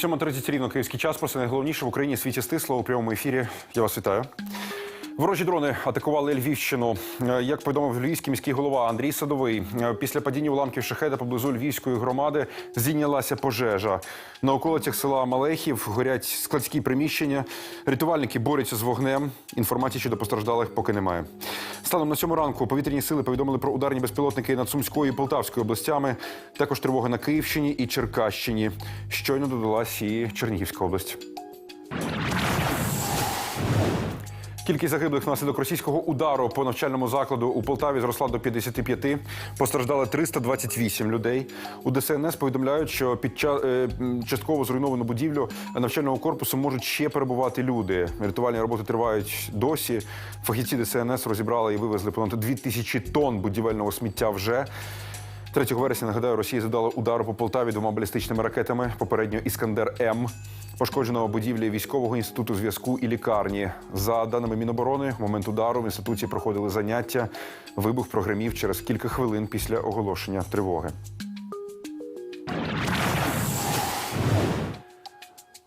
7.30 рівно київський час. Про це найголовніше в Україні світі стисло у прямому ефірі. Я вас вітаю. Ворожі дрони атакували Львівщину. Е, Як повідомив львівський міський голова Андрій Садовий, е, після падіння уламків шахеда поблизу львівської громади зійнялася пожежа. На околицях села Малехів горять складські приміщення. Рятувальники борються з вогнем. Інформації щодо постраждалих поки немає. Станом на цьому ранку повітряні сили повідомили про ударні безпілотники над Сумською і Полтавською областями. Також тривоги на Київщині і Черкащині. Щойно додалась і Чернігівська область. Кількість загиблих внаслідок російського удару по навчальному закладу у Полтаві зросла до 55. Постраждали 328 людей. У ДСНС повідомляють, що під час е, частково зруйновану будівлю навчального корпусу можуть ще перебувати люди. Рятувальні роботи тривають досі. Фахівці ДСНС розібрали і вивезли понад 2000 тонн будівельного сміття вже. 3 вересня, нагадаю, Росія задала удар по Полтаві двома балістичними ракетами. Попередньо Іскандер М. Пошкоджено будівлі військового інституту зв'язку і лікарні. За даними Міноборони, в момент удару в інституції проходили заняття. Вибух прогремів через кілька хвилин після оголошення тривоги.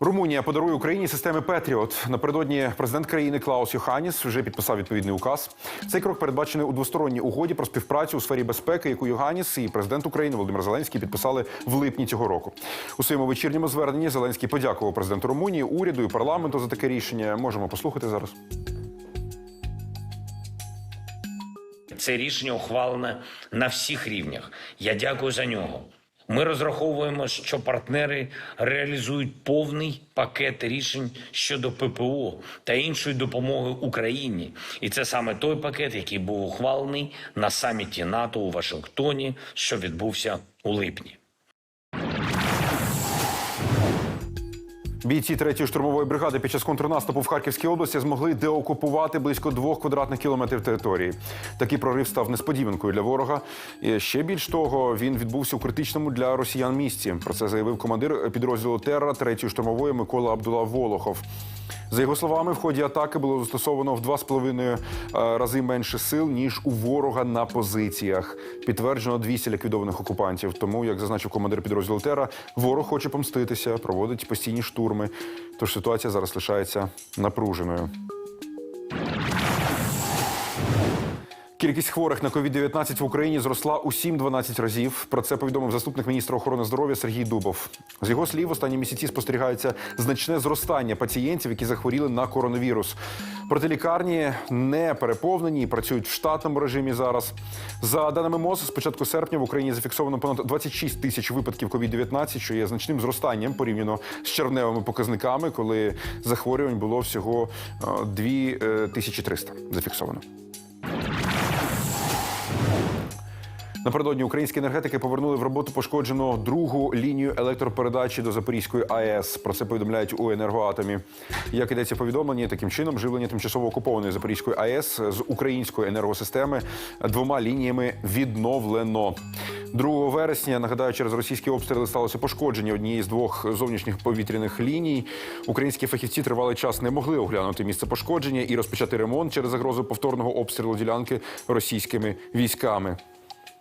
Румунія подарує Україні системи Петріот. Напередодні президент країни Клаус Йоханіс вже підписав відповідний указ. Цей крок передбачений у двосторонній угоді про співпрацю у сфері безпеки, яку Йоханіс і президент України Володимир Зеленський підписали в липні цього року. У своєму вечірньому зверненні Зеленський подякував президенту Румунії, уряду і парламенту за таке рішення. Можемо послухати зараз. Це рішення ухвалене на всіх рівнях. Я дякую за нього. Ми розраховуємо, що партнери реалізують повний пакет рішень щодо ППО та іншої допомоги Україні. І це саме той пакет, який був ухвалений на саміті НАТО у Вашингтоні, що відбувся у липні. Бійці 3-ї штурмової бригади під час контрнаступу в Харківській області змогли деокупувати близько двох квадратних кілометрів території. Такий прорив став несподіванкою для ворога. І ще більш того, він відбувся у критичному для росіян місці. Про це заявив командир підрозділу Терра 3-ї штурмової Микола Абдула Волохов. За його словами, в ході атаки було застосовано в два з половиною е, рази менше сил ніж у ворога на позиціях. Підтверджено 200 ліквідованих окупантів. Тому, як зазначив командир підрозділу Тера, ворог хоче помститися, проводить постійні штурми. Тож ситуація зараз лишається напруженою. Кількість хворих на COVID-19 в Україні зросла у 7-12 разів. Про це повідомив заступник міністра охорони здоров'я Сергій Дубов. З його слів, останні місяці спостерігається значне зростання пацієнтів, які захворіли на коронавірус. Проте лікарні не переповнені і працюють в штатному режимі зараз. За даними МОЗ, з початку серпня в Україні зафіксовано понад 26 тисяч випадків COVID-19, що є значним зростанням порівняно з червневими показниками, коли захворювань було всього е, 2300 зафіксовано. Напередодні українські енергетики повернули в роботу пошкоджену другу лінію електропередачі до Запорізької АЕС. Про це повідомляють у енергоатомі. Як йдеться в повідомленні, таким чином живлення тимчасово окупованої Запорізької АЕС з української енергосистеми двома лініями відновлено. 2 вересня нагадаю, через російські обстріли сталося пошкодження однієї з двох зовнішніх повітряних ліній. Українські фахівці тривалий час не могли оглянути місце пошкодження і розпочати ремонт через загрозу повторного обстрілу ділянки російськими військами.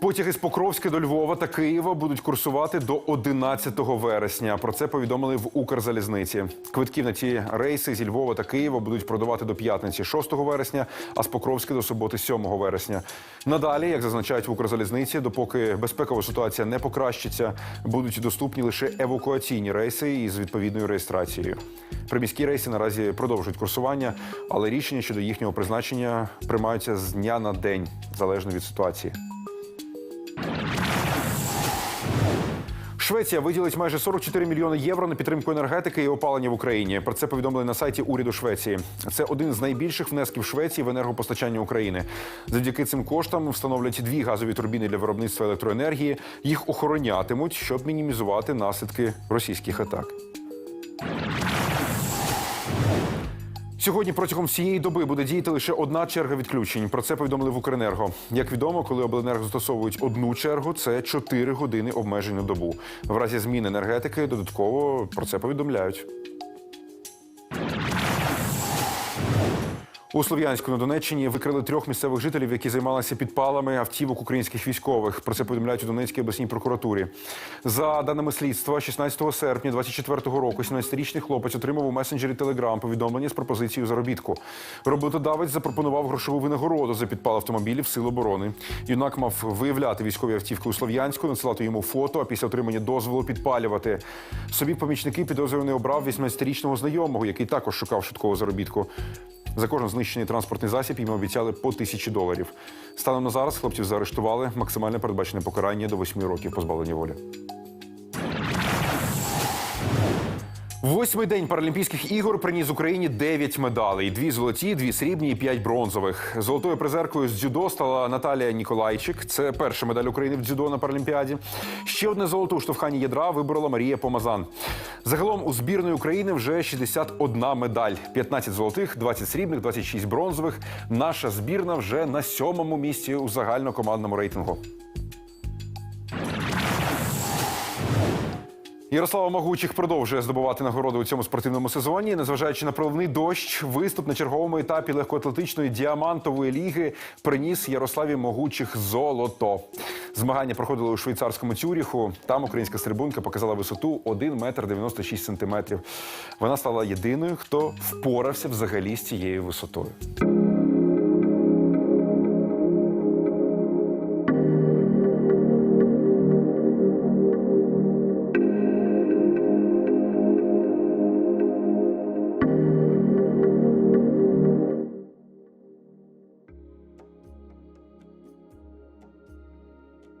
Потяги з Покровська до Львова та Києва будуть курсувати до 11 вересня. Про це повідомили в Укрзалізниці. Квитків на ці рейси зі Львова та Києва будуть продавати до п'ятниці 6 вересня, а з Покровська до суботи 7 вересня. Надалі, як зазначають в Укрзалізниці, допоки безпекова ситуація не покращиться, будуть доступні лише евакуаційні рейси із відповідною реєстрацією. Приміські рейси наразі продовжують курсування, але рішення щодо їхнього призначення приймаються з дня на день залежно від ситуації. Швеція виділить майже 44 мільйони євро на підтримку енергетики і опалення в Україні. Про це повідомили на сайті уряду Швеції. Це один з найбільших внесків Швеції в енергопостачання України. Завдяки цим коштам встановлять дві газові турбіни для виробництва електроенергії. Їх охоронятимуть, щоб мінімізувати наслідки російських атак. Сьогодні протягом всієї доби буде діяти лише одна черга відключень. Про це повідомили в Укренерго. Як відомо, коли обленерго застосовують одну чергу, це 4 години обмежень на добу. В разі зміни енергетики додатково про це повідомляють. У Слов'янську на Донеччині викрили трьох місцевих жителів, які займалися підпалами автівок українських військових. Про це повідомляють у Донецькій обласній прокуратурі. За даними слідства, 16 серпня 24 року 17-річний хлопець отримав у месенджері Телеграм повідомлення з пропозицією заробітку. Роботодавець запропонував грошову винагороду за підпал автомобілів Сил оборони. Юнак мав виявляти військові автівки у Слов'янську, надсилати йому фото, а після отримання дозволу підпалювати. Собі помічники підозрюваний обрав 18-річного знайомого, який також шукав швидкого заробітку. За кожен знищений транспортний засіб їм обіцяли по тисячі доларів. Станом на зараз хлопців заарештували. Максимальне передбачене покарання до восьми років позбавлення волі. Восьмий день Паралімпійських ігор приніс Україні 9 медалей: дві золоті, дві срібні і п'ять бронзових. Золотою призеркою з дзюдо стала Наталія Ніколайчик. Це перша медаль України в дзюдо на Паралімпіаді. Ще одне золото у штовханні ядра виборола Марія Помазан. Загалом у збірної України вже 61 медаль: 15 золотих, 20 срібних, 26 бронзових. Наша збірна вже на сьомому місці у загальнокомандному рейтингу. Ярослава Могучих продовжує здобувати нагороди у цьому спортивному сезоні. Незважаючи на проливний дощ, виступ на черговому етапі легкоатлетичної діамантової ліги приніс Ярославі Могучих золото. Змагання проходили у швейцарському Цюріху. Там українська стрибунка показала висоту 1 метр 96 сантиметрів. Вона стала єдиною, хто впорався взагалі з цією висотою.